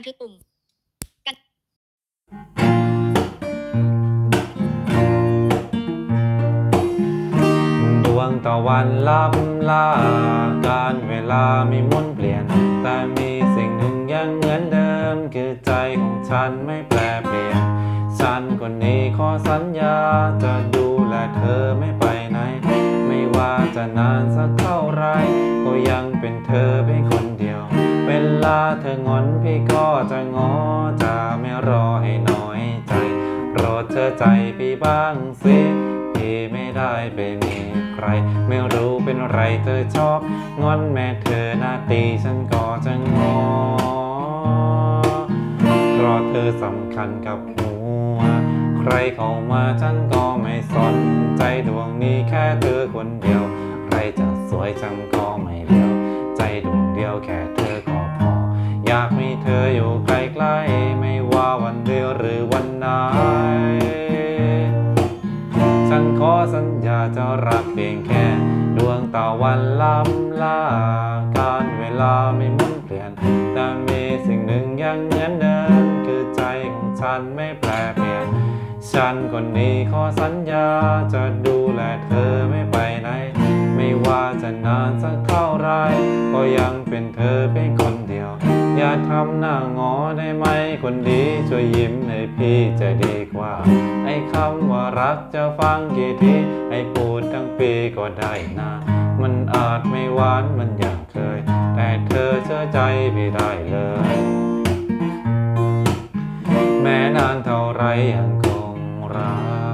บันทึกปุ่มกันดวงตะวันลับลาการเวลาไมีหมุนเปลี่ยน แต่มีสิ่งหนึ่งยังเหมือนเดิม คือใจของฉันไม่แปรเปลี่ยน ฉันคนนี้ขอสัญญาจะดูแลเธอไม่ไปไหน ไม่ว่าจะนานสักเท่าไร ก็ยังเป็นเธอเป็นคนเดียว ลาเธองอนพี่ก็จะงอจะไม่รอให้น้อยใจโปรดเชื่อใจพี่บ้างสิพี่ไม่ได้ไปมีใคร ไม่รู้เป็นไรเธอชอบ งอนแม่เธอหน้าตีฉันก็จะงอเพราะเธอสำคัญกับหัว ใครเข้ามาฉันก็ไม่สนใจดวงนี้แค่เธอคนเดียว ใครจะสวยฉันก็ไม่เลี้ยว ใจดวงเดียวแค่ากมีเธออยู่ใกล้ๆไม่ว่าวันเดียวหรือวันไหน ฉันขอสัญญาจะรักเพียงแค่ ดวงตะวันล้ำลาการเวลาไม่หมุนเปลี่ยน แต่มีสิ่งหนึ่งยังเหมือนเดิมคือใจของฉันไม่แปรเปลี่ยน ฉันคนนี้ขอสัญญาจะดูแลเธอไม่ไปไหนไม่ว่าจะนานสักเท่าไร ก็ยังเป็นเธอเป็นคนเดียว อย่าทำหน้างอได้ไหมคนดีช่วยยิ้มให้พี่จะดีกว่า ไอ้คำว่ารักจะฟังกี่ทีให้พูดทั้งปีก็ได้นะ มันอาจไม่หวานมันอย่างเคย แต่เธอเชื่อใจพี่ได้เลย แม้นานเท่าไรยังคงรัก